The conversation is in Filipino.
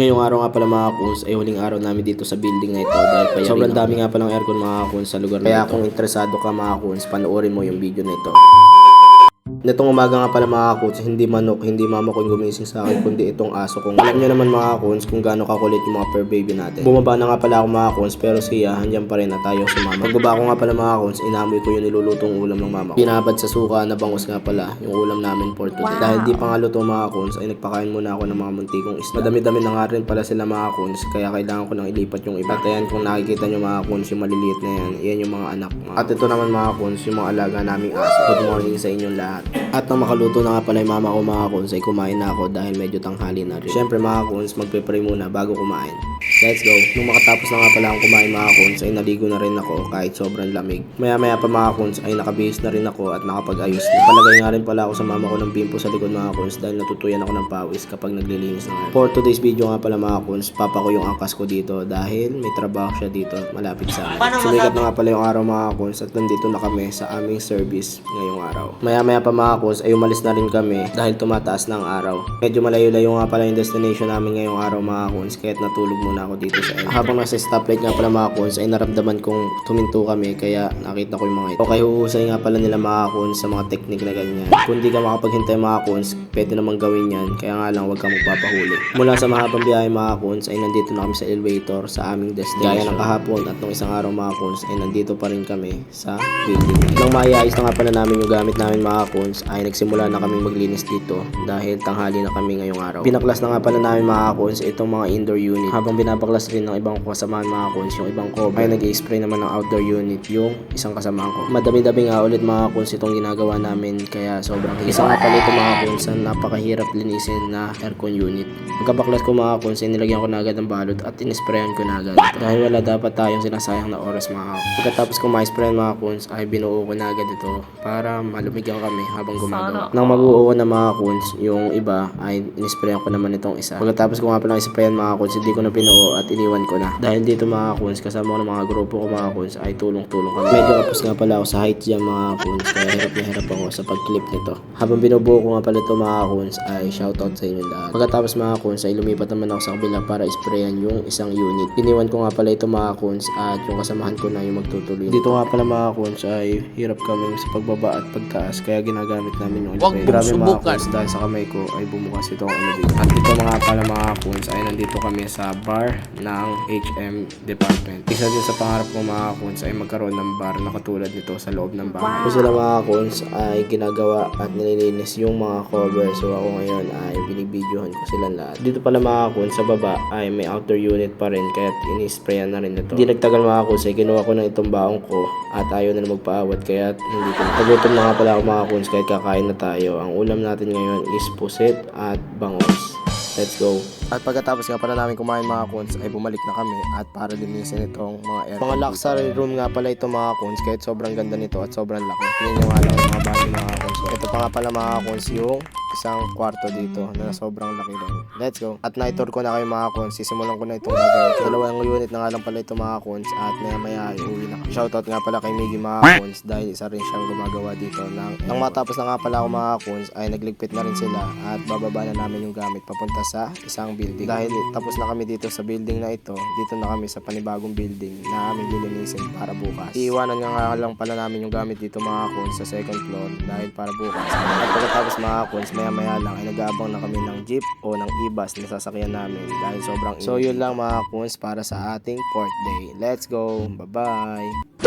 Ngayong araw nga pala mga kuns ay huling araw namin dito sa building na ito dahil pa sobrang dami nga palang aircon mga kuns sa lugar na Kaya kung interesado ka mga kuns, panoorin mo yung video na ito. Nitong umaga nga pala mga kuns, hindi manok, hindi mama ko yung gumising sa akin, kundi itong aso kong. Alam niyo naman mga kuns kung gaano kakulit yung mga fur baby natin. Bumaba na nga pala ako mga kuns, pero siya, handyan pa rin na tayo sa mama. Pagbaba ko nga pala mga kuns, inamoy ko yung nilulutong ulam ng mama ko. Pinabad sa suka na bangus nga pala, yung ulam namin for today. Dahil di pa nga luto mga kuns, ay nagpakain muna ako ng mga muntikong isda. Madami-dami na nga rin pala sila mga kuns, kaya kailangan ko nang ilipat yung iba. At ayan, kung nakikita nyo mga kuns, yung maliliit na yan, yan yung mga anak. At ito naman mga kuns, yung mga alaga naming aso. Good morning sa inyong lahat. At nang makaluto na nga pala yung mama ko mga kuns, ay kumain na ako dahil medyo tanghali na rin. Siyempre mga kuns, magpe-pray muna bago kumain. Let's go. Nung makatapos na nga pala akong kumain mga kuns, ay naligo na rin ako kahit sobrang lamig. Maya maya pa mga kuns, ay nakabihis na rin ako at nakapag-ayos na. Palagay nga rin pala ako sa mama ko ng bimpo sa likod mga kuns dahil natutuyan ako ng pawis kapag naglilinis na nga. For today's video nga pala mga kuns, papa ko yung angkas ko dito dahil may trabaho siya dito malapit sa amin. Sumikat na nga pala yung araw mga kuns at nandito na kami sa aming service ngayong araw. Maya maya pa kuns ay umalis na rin kami dahil tumataas na ang araw. Medyo malayo-layo nga pala yung destination namin ngayong araw mga kuns kahit natulog muna ako dito sa end. Habang nasa stoplight nga pala mga kuns ay naramdaman kong tuminto kami kaya nakita ko yung mga ito. Okay huhusay nga pala nila mga kuns sa mga technique na ganyan. Kung di ka makapaghintay mga kuns, pwede namang gawin yan kaya nga lang huwag kang magpapahuli. Mula sa mahabang biyahe mga kuns ay nandito na kami sa elevator sa aming destination. Gaya ng kahapon at nung isang araw mga kuns ay nandito pa rin kami sa building. Nang maiayos na nga pala namin yung gamit namin mga kuns ay nagsimula na kaming maglinis dito dahil tanghali na kami ngayong araw. Binaklas na nga pala namin mga kuns itong mga indoor unit. Habang binabaklas rin ng ibang kasamahan mga kuns yung ibang cover ay nag-spray naman ng outdoor unit yung isang kasamahan ko. Madami-dami nga ulit mga kuns itong ginagawa namin kaya sobrang hirap. Isa nga pala ito mga kuns na napakahirap linisin na aircon unit. Pagkabaklas ko mga ay nilagyan ko na agad ng balot at inisprayan ko na agad. Dahil wala dapat tayong sinasayang na oras mga kuns. Pagkatapos ko ma-sprayan mga kuns ay binuo ko na agad ito para malumigan kami habang gumagawa. Nang mabuo ko na mga kuns, yung iba ay inisprayan ko naman itong isa. Pagkatapos ko nga pala isprayan mga kuns, hindi ko na binuo at iniwan ko na. Dahil dito mga kuns, kasama ko ng mga grupo ko mga kuns ay tulong-tulong kami. Medyo kapos nga pala ako sa height dyan mga kuns, kaya hirap na hirap ako sa pag-clip nito. Habang binubuo ko nga pala ito mga kuns, ay shoutout sa inyo lahat. Pagkatapos mga kuns, ay lumipat naman ako sa kabila para isprayan yung isang unit. Iniwan ko nga pala ito mga kuns at yung kasamahan ko na yung magtutuloy. Dito nga pala mga kuns ay hirap kami sa pagbaba at pagtaas kaya ginagamit namin yung Huwag. Grabe mga subukan. kuns dahil sa kamay ko ay bumukas itong elevator. At ito mga pala mga kuns ay nandito kami sa bar ng HM department. Isa din sa pangarap ko mga kuns ay magkaroon ng bar na katulad nito sa loob ng bar. Wow. sila mga kuns ay ginagawa at nililinis yung mga cover. So ako ngayon ay binibidyohan ko silang lahat. Dito pala mga kuns sa baba ay may outdoor unit pa rin kaya inisprayan na rin ito. Hindi nagtagal mga kuns ay kinuha ko ng itong baong ko at ayaw na magpaawat kaya hindi ko. Nagutom na nga pala ako mga kuns kahit kakain na tayo. Ang ulam natin ngayon is pusit at bangos. Let's go. At pagkatapos nga pala namin kumain mga kuns ay bumalik na kami at para linisin itong mga air. Mga luxury room nga pala ito mga kuns kahit sobrang ganda nito at sobrang laki. Tingnan nyo nga lang mga bahay mga kuns. Ito pa nga pala mga kuns yung isang kwarto dito na sobrang laki din. Let's go. At na-tour ko na kayo mga kuns. Sisimulan ko na itong gagawin. Dalawang unit na nga lang pala ito mga kuns at maya maya ay uwi na. Shoutout nga pala kay Miggy mga kuns dahil isa rin siyang gumagawa dito. Nang, nang matapos na nga pala ako mga kuns ay nagligpit na rin sila at bababa na namin yung gamit papunta sa isang building. Dahil tapos na kami dito sa building na ito, dito na kami sa panibagong building na aming lilinisin para bukas. Iiwanan nga nga lang pala namin yung gamit dito mga kuns sa second floor dahil para bukas. At pagkatapos mga kuns, maya maya lang ay nag-aabang na kami ng jeep o ng e-bus na sasakyan namin dahil sobrang So yun lang mga kuns para sa ating fourth day. Let's go! Bye-bye!